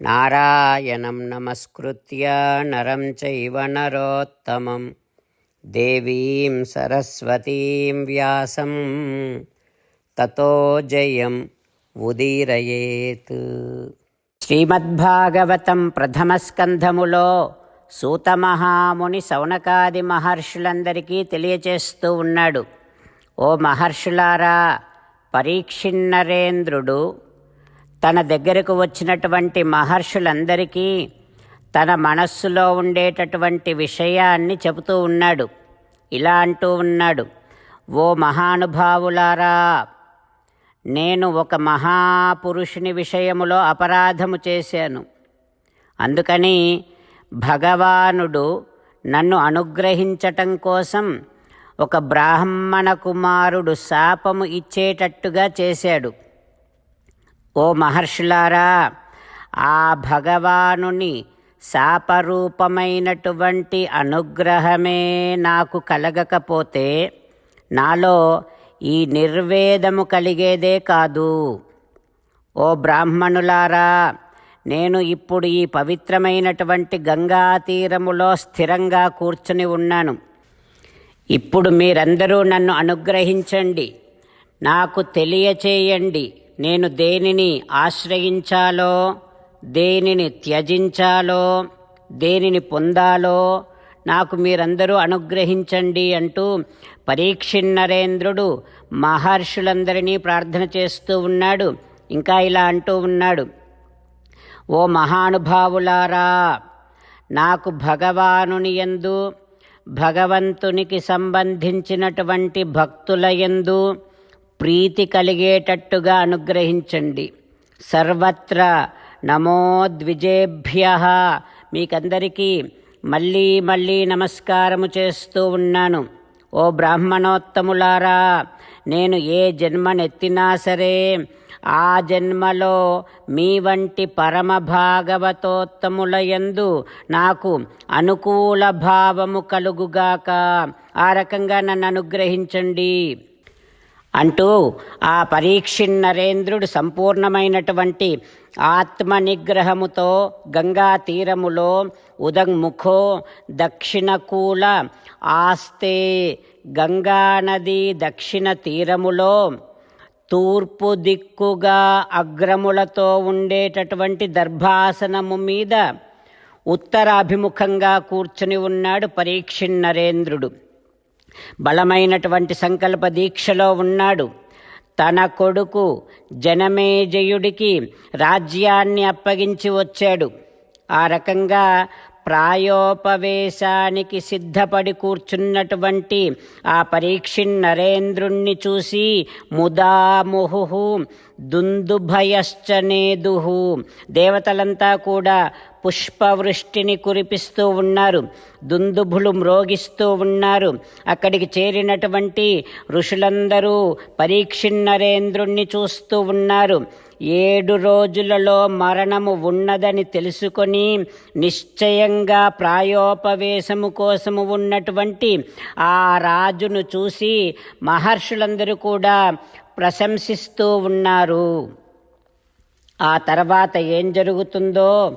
నారాయణం నమస్కృత్య నరం చైవ నరోత్తమం దేవీం సరస్వతీం వ్యాసం తతో జయం ఉదీరయేత్ శ్రీమద్భాగవతం ప్రథమస్కంధములో సూతమహాముని సౌనకాది మహర్షులందరికీ తెలియచేస్తూ ఉన్నాడు। ఓ మహర్షులారా పరీక్షిన్నరేంద్రుడు తన దగ్గరకు వచ్చినటువంటి మహర్షులందరికీ తన మనస్సులో ఉండేటటువంటి విషయాన్ని చెబుతూ ఉన్నాడు. ఇలా అంటూ ఉన్నాడు. ఓ మహానుభావులారా నేను ఒక మహాపురుషుని విషయములో అపరాధము చేశాను. అందుకని భగవానుడు నన్ను అనుగ్రహించటం కోసం ఒక బ్రాహ్మణ కుమారుడు శాపము ఇచ్చేటట్టుగా చేశాడు. ఓ మహర్షులారా ఆ భగవానుని శాపరూపమైనటువంటి అనుగ్రహమే నాకు కలగకపోతే నాలో ఈ నిర్వేదము కలిగేదే కాదు. ఓ బ్రాహ్మణులారా నేను ఇప్పుడు ఈ పవిత్రమైనటువంటి గంగా తీరములో స్థిరంగా కూర్చుని ఉన్నాను. ఇప్పుడు మీరందరూ నన్ను అనుగ్రహించండి. నాకు తెలియచేయండి. నేను దేనిని ఆశ్రయించాలో దేనిని త్యజించాలో దేనిని పొందాలో నాకు మీరందరూ అనుగ్రహించండి అంటూ పరీక్షిన్నరేంద్రుడు మహర్షులందరినీ ప్రార్థన చేస్తూ ఉన్నాడు. ఇంకా ఇలా అంటూ ఉన్నాడు. ఓ మహానుభావులారా నాకు భగవానుని యందు భగవంతునికి సంబంధించినటువంటి భక్తుల యందు ప్రీతి కలిగేటట్టుగా అనుగ్రహించండి. సర్వత్ర నమో ద్విజేభ్య. మీకందరికీ మళ్ళీ మళ్ళీ నమస్కారము చేస్తూ ఉన్నాను. ఓ బ్రాహ్మణోత్తములారా నేను ఏ జన్మనెత్తినా సరే ఆ జన్మలో మీ వంటి పరమ భాగవతోత్తముల యందు నాకు అనుకూల భావము కలుగుగాక. ఆ రకంగా నన్ను అనుగ్రహించండి. అంటూ ఆ పరీక్షిన్నరేంద్రుడు సంపూర్ణమైనటువంటి ఆత్మ నిగ్రహముతో గంగా తీరములో ఉదంముఖో దక్షిణకూల ఆస్తే గంగా నది దక్షిణ తీరములో తూర్పు దిక్కుగా అగ్రములతో ఉండేటటువంటి దర్భాసనము మీద ఉత్తరాభిముఖంగా కూర్చుని ఉన్నాడు పరీక్షిన్నరేంద్రుడు. బలమైనటువంటి సంకల్ప దీక్షలో ఉన్నాడు. తన కొడుకు జనమేజయుడికి రాజ్యాన్ని అప్పగించి వచ్చాడు. ఆ రకంగా ప్రాయోపవేశానికి సిద్ధపడి కూర్చున్నటువంటి ఆ పరీక్షిన్ నరేంద్రుణ్ణి చూసి ముదాముహు దుందుభయశ్చనేదుహు దేవతలంతా కూడా పుష్పవృష్టిని కురిపిస్తూ ఉన్నారు. దుందుభులు మ్రోగిస్తూ ఉన్నారు. అక్కడికి చేరినటువంటి ఋషులందరూ పరీక్షిన్నరేంద్రుణ్ణి చూస్తూ ఉన్నారు. ఏడు రోజులలో మరణము ఉన్నదని తెలుసుకొని నిశ్చయంగా ప్రాయోపవేశము కోసము ఉన్నటువంటి ఆ రాజును చూసి మహర్షులందరూ కూడా ప్రశంసిస్తూ ఉన్నారు. ఆ తర్వాత ఏం జరుగుతుందో